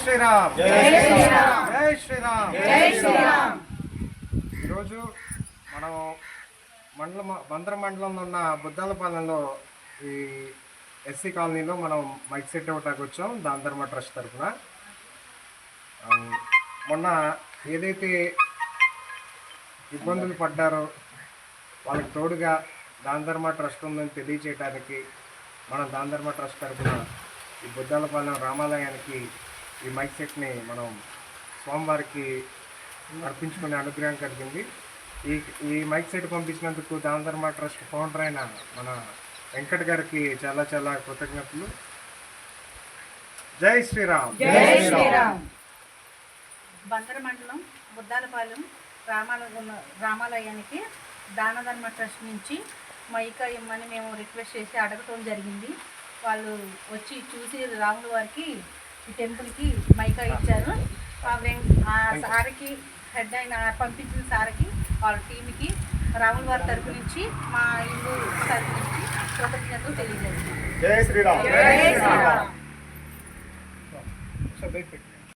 శ్రీరామ్. జై శ్రీరామ్. జై శ్రీరామ్. జై శ్రీరామ్. ఈరోజు మనం మండలం బందర మండలంలో ఉన్న బుద్దాలపాలెంలో ఈ ఎస్సీ కాలనీలో మనం మైక్ సెట్ ఇవ్వటానికి వచ్చాం దాని ధర్మ ట్రస్ట్ తరఫున. మొన్న ఏదైతే ఇబ్బందులు పడ్డారో వాళ్ళకి తోడుగా దాన ధర్మ ట్రస్ట్ ఉందని తెలియచేయడానికి మనం దాన ధర్మ ట్రస్ట్ తరఫున ఈ బుద్దాలపాలెం రామాలయానికి ఈ మైక్ సెట్ని మనం స్వామివారికి అర్పించుకునే అనుగ్రహం కలిగింది. ఈ ఈ మైక్ సెట్ పంపించినందుకు దాన ధర్మ ట్రస్ట్ ఫౌండర్ అయిన మన వెంకట్ గారికి చాలా చాలా కృతజ్ఞతలు. జై శ్రీరామ్. జై శ్రీరామ్. బందర మండలం బుద్దాలపాలెం రామాల రామాలయానికి దానధర్మ ట్రస్ట్ నుంచి మైకా ఇమ్మని మేము రిక్వెస్ట్ చేసి అడగటం జరిగింది. వాళ్ళు వచ్చి చూసి రాముల వారికి ఈ టెంపుల్కి మైకా ఇచ్చారు. ఆ సార్కి హెడ్ అయిన పంపించిన సార్కి వాళ్ళ టీంకి రాముల వారి తరపు నుంచి మా ఇల్లు తరపు నుంచి కృతజ్ఞతలు తెలియజేస్తున్నాం. జై శ్రీరామ్.